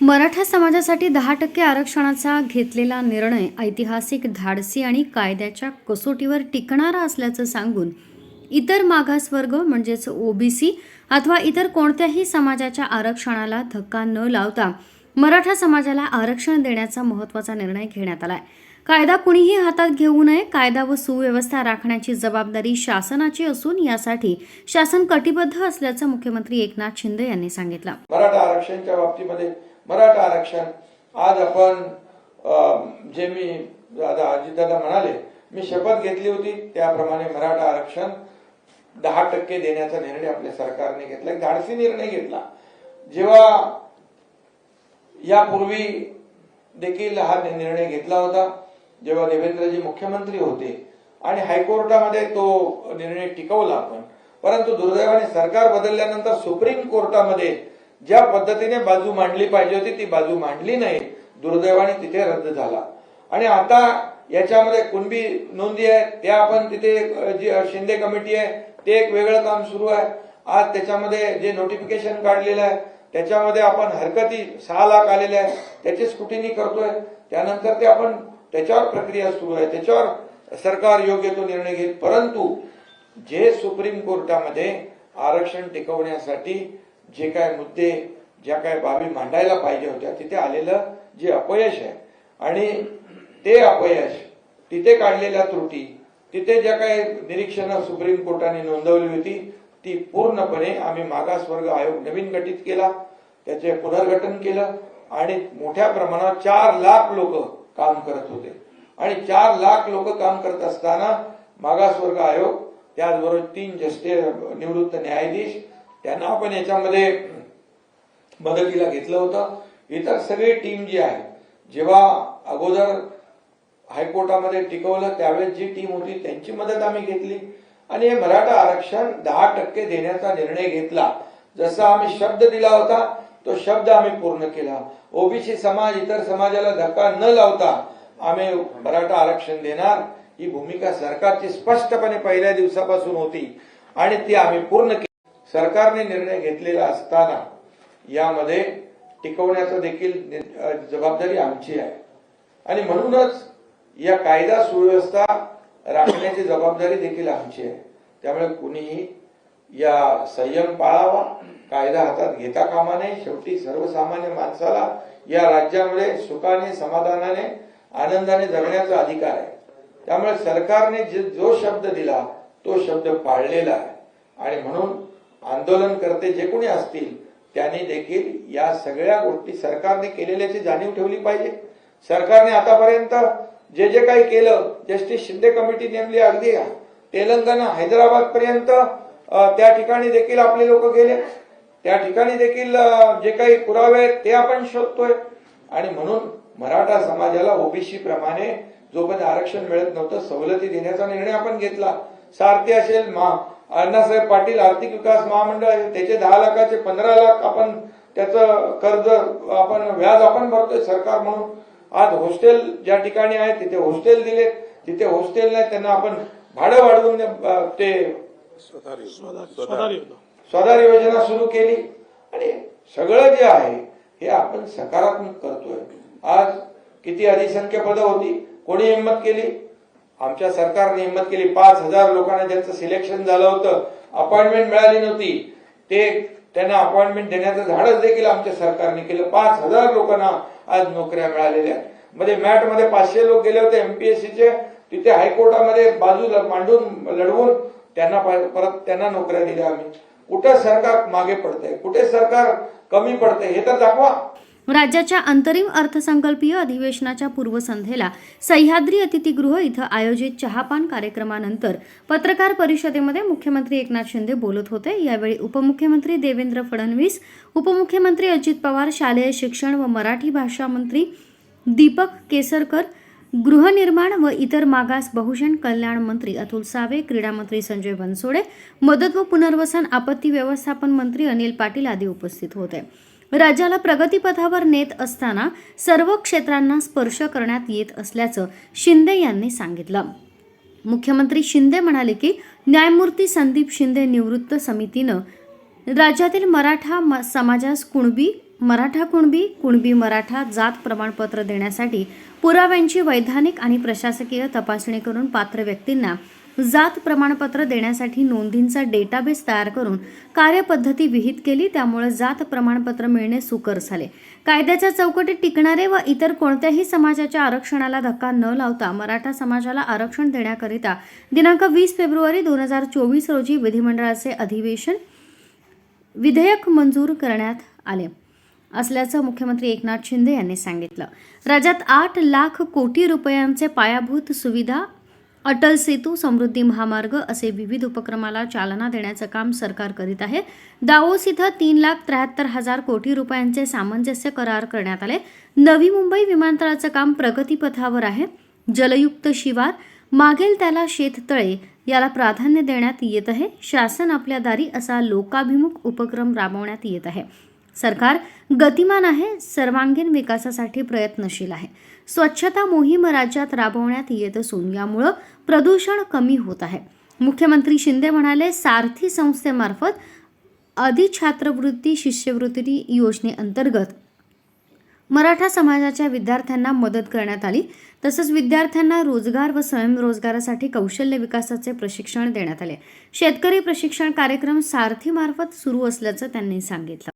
मराठा समाजासाठी दहा टक्के आरक्षणाचा घेतलेला निर्णय ऐतिहासिक धाडसी आणि कायद्याच्या कसोटीवर टिकणारा असल्याचं सांगून इतर मागासवर्ग म्हणजेच ओबीसी अथवा इतर कोणत्याही समाजाच्या आरक्षणाला धक्का न लावता मराठा समाजाला आरक्षण देण्याचा महत्त्वाचा निर्णय घेण्यात आला आहे कायदा कुणीही हातात घेऊ नये कायदा व सुव्यवस्था राखण्याची जबाबदारी शासनाची असून यासाठी शासन कटिबद्ध असल्याचं मुख्यमंत्री एकनाथ शिंदे यांनी सांगितलं. मराठा आरक्षणच्या बाबतीमध्ये मराठा आरक्षण. आज आपण जे मी दादा अजितदादा म्हणाले मी शपथ घेतली होती त्याप्रमाणे मराठा आरक्षण दहा टक्के देण्याचा निर्णय आपल्या सरकारने घेतला. एक धाडसी निर्णय घेतला. जेव्हा यापूर्वी देखील हा निर्णय घेतला होता जेव्हा देवेंद्रजी मुख्यमंत्री होते आणि हायकोर्टामध्ये तो निर्णय टिकवला आपण. परंतु दुर्दैवाने सरकार बदलल्यानंतर सुप्रीम कोर्टामध्ये ज्या पद्धतीने बाजू मांडली पाहिजे होती ती बाजू मांडली नाही. दुर्दैवाने तिथे रद्द झाला. आणि आता याच्यामध्ये कुणबी नोंदी आहे त्या आपण तिथे जी शिंदे कमिटी आहे ते एक वेगळं काम सुरू आहे. आज त्याच्यामध्ये जे नोटिफिकेशन काढलेलं आहे त्याच्यामध्ये आपण हरकती सहा लाख आलेले आहे त्याची स्कुटिनी करतोय. त्यानंतर ते आपण त्याच्यावर प्रक्रिया सुरू आहे. त्याच्यावर सरकार योग्य तो निर्णय घेईल. परंतु जे सुप्रीम कोर्टामध्ये आरक्षण टिकवण्यासाठी जे काय मुद्दे ज्या काय बाबी मांडायला पाहिजे होत्या तिथे आलेलं जे अपयश आहे. आणि ते अपयश तिथे काढलेल्या त्रुटी तिथे ज्या काही निरीक्षणं सुप्रीम कोर्टाने नोंदवली होती ती पूर्णपणे आम्ही मागासवर्ग आयोग नवीन गठीत केला त्याचे पुनर्गठन केलं आणि मोठ्या प्रमाणात चार लाख लोक काम करत होते. आणि चार लाख लोक काम करत असताना मागासवर्ग आयोग त्याचबरोबर तीन जस्टे निवृत्त न्यायाधीश त्यांना आपण याच्यामध्ये मदतीला घेतलं होतं. इतर सगळी टीम जी आहे जेव्हा अगोदर हायकोर्टामध्ये टिकवलं त्यावेळेस जी टीम होती त्यांची मदत आम्ही घेतली. आणि हे मराठा आरक्षण दहा टक्के देण्याचा निर्णय घेतला. जसा आम्ही शब्द दिला होता तो शब्द आम्ही पूर्ण केला. ओबीसी समाज इतर समाजाला धक्का न लावता आम्ही मराठा आरक्षण देणार. ही भूमिका सरकारची स्पष्टपणे पहिल्या दिवसापासून होती आणि ती आम्ही पूर्ण केली. सरकारने निर्णय घेतलेला असताना यामध्ये टिकवण्याचा देखील जबाबदारी आमची आहे. आणि म्हणूनच या कायदा सुव्यवस्था राखण्याची जबाबदारी देखील आमची आहे. त्यामुळे कुणीही या संयम पाळावा कायदा हातात घेता कामा नये. शेवटी सर्वसामान्य माणसाला या राज्यामध्ये सुखाने समाधानाने आनंदाने जगण्याचा अधिकार आहे. त्यामुळे सरकारने जे जो शब्द दिला तो शब्द पाळलेला आहे. आणि म्हणून आंदोलनकर्ते जे कोणी असतील त्यांनी देखील या सगळ्या गोष्टी सरकारने केलेल्याची जाणीव ठेवली पाहिजे. सरकारने आतापर्यंत जे जे काही केलं जस्टिस शिंदे कमिटी नेमली अगदी तेलंगणा हैदराबाद पर्यंत त्या ठिकाणी देखील आपले लोक गेले. त्या ठिकाणी देखील जे काही पुरावे आहेत ते आपण शोधतोय. आणि म्हणून मराठा समाजाला ओबीसी प्रमाणे जोपर्यंत आरक्षण मिळत नव्हतं सवलती देण्याचा निर्णय आपण घेतला. सारथी असेल मा अण्णासाहेब पाटील आर्थिक विकास महामंडळ आहे त्याचे दहा लाखाचे पंधरा लाख आपण त्याचं कर्ज आपण व्याज आपण भरतोय सरकार म्हणून. आज हॉस्टेल ज्या ठिकाणी आहे तिथे हॉस्टेल दिले. तिथे हॉस्टेल नाही त्यांना आपण भाडं वाढवून ते स्वधार योजना. सुरू केली. आणि सगळं जे आहे हे आपण सकारात्मक करतोय. आज किती अधिसंख्य पदं होती कोणी हिंमत केली? आमच्या सरकारने हिंमत केली. पाच हजार लोकांना ज्यांचं सिलेक्शन झालं होतं अपॉइंटमेंट मिळाली नव्हती. ते त्यांना अपॉइंटमेंट देण्याचं झाडच देखील आमच्या सरकारने केलं. पाच हजार लोकांना आज नोकऱ्या मिळालेल्या. म्हणजे मध्ये मॅटमध्ये पाचशे लोक गेले होते एमपीएससीचे तिथे हायकोर्टामध्ये बाजू मांडून लढवून त्यांना परत त्यांना नोकऱ्या दिल्या आम्ही. कुठे सरकार मागे पडतंय? कुठे सरकार कमी पडतंय? हे तर दाखवा. राज्याच्या अंतरिम अर्थसंकल्पीय अधिवेशनाच्या पूर्वसंध्येला सह्याद्री अतिथीगृह इथं आयोजित चहापान कार्यक्रमानंतर पत्रकार परिषदेमध्ये मुख्यमंत्री एकनाथ शिंदे बोलत होते. यावेळी उपमुख्यमंत्री देवेंद्र फडणवीस उपमुख्यमंत्री अजित पवार शालेय शिक्षण व मराठी भाषा मंत्री दीपक केसरकर गृहनिर्माण व इतर मागास बहुजन कल्याण मंत्री अतुल सावे क्रीडा मंत्री संजय बनसोडे मदत व पुनर्वसन आपत्ती व्यवस्थापन मंत्री अनिल पाटील आदी उपस्थित होते. राज्याला प्रगतीपथावर नेत असताना सर्व क्षेत्रांना स्पर्श करण्यात येत असल्याचं शिंदे यांनी सांगितलं. मुख्यमंत्री शिंदे म्हणाले की न्यायमूर्ती संदीप शिंदे निवृत्त समितीनं राज्यातील मराठा म- समाजास कुणबी मराठा कुणबी कुणबी मराठा जात प्रमाणपत्र देण्यासाठी पुराव्यांची वैधानिक आणि प्रशासकीय तपासणी करून पात्र व्यक्तींना जात प्रमाणपत्र देण्यासाठी नोंदींचा डेटाबेस तयार करून कार्यपद्धती विहित केली त्यामुळे जात प्रमाणपत्र मिळणे सुकर झाले. कायद्याच्या चौकटीत टिकणारे व इतर कोणत्याही समाजाच्या आरक्षणाला धक्का न लावता मराठा समाजाला आरक्षण देण्याकरिता दिनांक वीस फेब्रुवारी दोन हजार चोवीस रोजी विधिमंडळाचे अधिवेशन विधेयक मंजूर करण्यात आले असल्याचं मुख्यमंत्री एकनाथ शिंदे यांनी सांगितलं. राज्यात आठ लाख कोटी रुपयांचे पायाभूत सुविधा अटल सेतू समृद्धी महामार्ग असे विविध उपक्रमाला चालना देण्याचं काम सरकार करीत आहे. दावोस इथं तीन लाख त्र्याहत्तर हजार कोटी रुपयांचे सामंजस्य करार करण्यात आले. नवी मुंबई विमानतळाचं काम प्रगतीपथावर आहे. जलयुक्त शिवार मागेल त्याला शेततळे याला प्राधान्य देण्यात येत आहे. शासन आपल्या दारी असा लोकाभिमुख उपक्रम राबवण्यात येत आहे. सरकार गतिमान आहे सर्वांगीण विकासासाठी प्रयत्नशील आहे. स्वच्छता मोहीम राज्यात राबवण्यात येत असून यामुळं प्रदूषण कमी होत आहे. मुख्यमंत्री शिंदे म्हणाले सारथी संस्थेमार्फत अधिछात्रवृत्ती शिष्यवृत्ती योजनेअंतर्गत मराठा समाजाच्या विद्यार्थ्यांना मदत करण्यात आली. तसंच विद्यार्थ्यांना रोजगार व स्वयंरोजगारासाठी कौशल्य विकासाचे प्रशिक्षण देण्यात आले. शेतकरी प्रशिक्षण कार्यक्रम सारथीमार्फत सुरू असल्याचं त्यांनी सांगितलं.